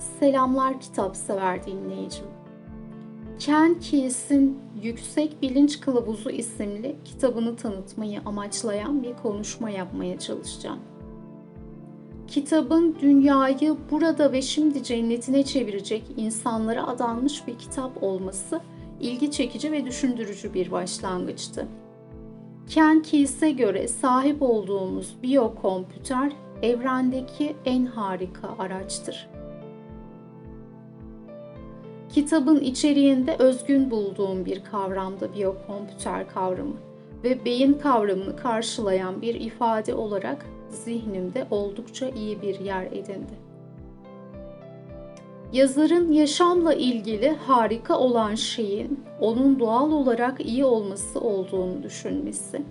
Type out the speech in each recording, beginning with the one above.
Selamlar kitap sever dinleyicim. Ken Keys'in Yüksek Bilinç Kılavuzu isimli kitabını tanıtmayı amaçlayan bir konuşma yapmaya çalışacağım. Kitabın dünyayı burada ve şimdi cennetine çevirecek insanlara adanmış bir kitap olması ilgi çekici ve düşündürücü bir başlangıçtı. Ken Keys'e göre sahip olduğumuz biyokompüter evrendeki en harika araçtır. Kitabın içeriğinde özgün bulduğum bir kavramda biyokompüter kavramı ve beyin kavramını karşılayan bir ifade olarak zihnimde oldukça iyi bir yer edindi. Yazarın yaşamla ilgili harika olan şeyin onun doğal olarak iyi olması olduğunu düşünmesi.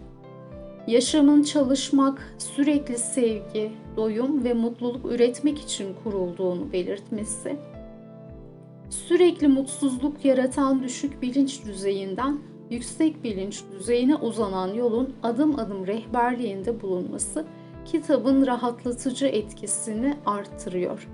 Yaşamın çalışmak, sürekli sevgi, doyum ve mutluluk üretmek için kurulduğunu belirtmesi sürekli mutsuzluk yaratan düşük bilinç düzeyinden yüksek bilinç düzeyine uzanan yolun adım adım rehberliğinde bulunması kitabın rahatlatıcı etkisini arttırıyor.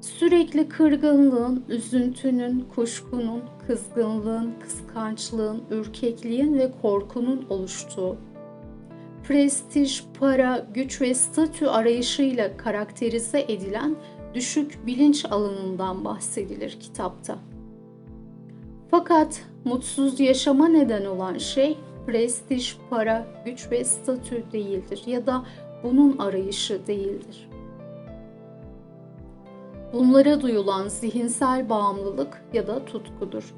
Sürekli kırgınlığın, üzüntünün, kuşkunun, kızgınlığın, kıskançlığın, ürkekliğin ve korkunun oluştuğu, prestij, para, güç ve statü arayışıyla karakterize edilen düşük bilinç alanından bahsedilir kitapta. Fakat mutsuz yaşama neden olan şey prestij, para, güç ve statü değildir ya da bunun arayışı değildir. Bunlara duyulan zihinsel bağımlılık ya da tutkudur.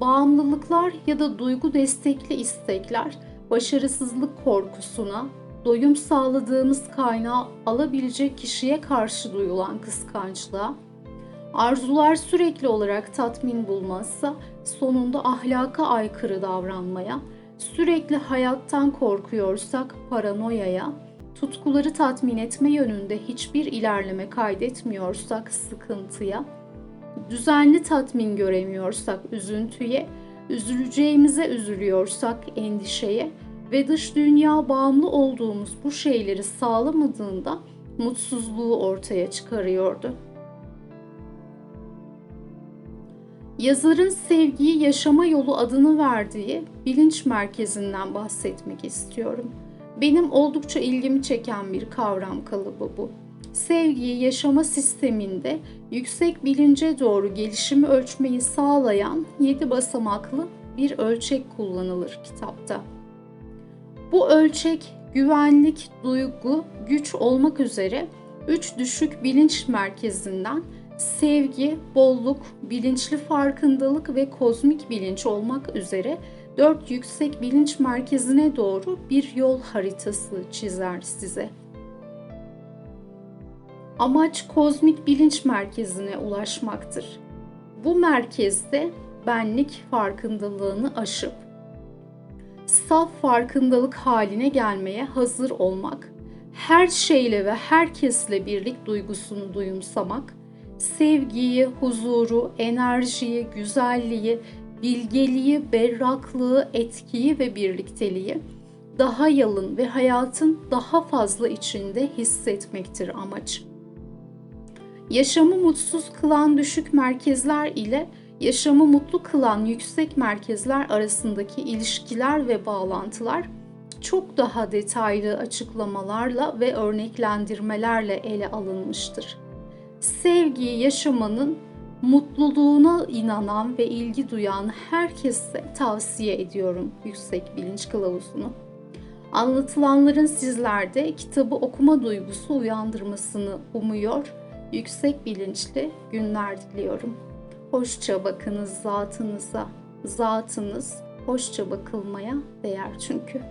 Bağımlılıklar ya da duygu destekli istekler başarısızlık korkusuna, doyum sağladığımız kaynağı alabilecek kişiye karşı duyulan kıskançlığa, arzular sürekli olarak tatmin bulmazsa sonunda ahlaka aykırı davranmaya, sürekli hayattan korkuyorsak paranoyaya, tutkuları tatmin etme yönünde hiçbir ilerleme kaydetmiyorsak sıkıntıya, düzenli tatmin göremiyorsak üzüntüye, üzüleceğimize üzülüyorsak endişeye, ve dış dünya bağımlı olduğumuz bu şeyleri sağlamadığında mutsuzluğu ortaya çıkarıyordu. Yazarın sevgiyi yaşama yolu adını verdiği bilinç merkezinden bahsetmek istiyorum. Benim oldukça ilgimi çeken bir kavram kalıbı bu. Sevgiyi yaşama sisteminde yüksek bilince doğru gelişimi ölçmeyi sağlayan 7 basamaklı bir ölçek kullanılır kitapta. Bu ölçek güvenlik, duygu, güç olmak üzere üç düşük bilinç merkezinden sevgi, bolluk, bilinçli farkındalık ve kozmik bilinç olmak üzere dört yüksek bilinç merkezine doğru bir yol haritası çizer size. Amaç kozmik bilinç merkezine ulaşmaktır. Bu merkezde benlik farkındalığını aşıp saf farkındalık haline gelmeye hazır olmak, her şeyle ve herkesle birlik duygusunu duyumsamak, sevgiyi, huzuru, enerjiyi, güzelliği, bilgeliği, berraklığı, etkiyi ve birlikteliği daha yalın ve hayatın daha fazla içinde hissetmektir amaç. Yaşamı mutsuz kılan düşük merkezler ile yaşamı mutlu kılan yüksek merkezler arasındaki ilişkiler ve bağlantılar çok daha detaylı açıklamalarla ve örneklendirmelerle ele alınmıştır. Sevgiyi yaşamanın mutluluğuna inanan ve ilgi duyan herkese tavsiye ediyorum yüksek bilinç kılavuzunu. Anlatılanların sizlerde kitabı okuma duygusu uyandırmasını umuyor, yüksek bilinçli günler diliyorum. Hoşça bakınız zatınıza. Zatınız hoşça bakılmaya değer çünkü.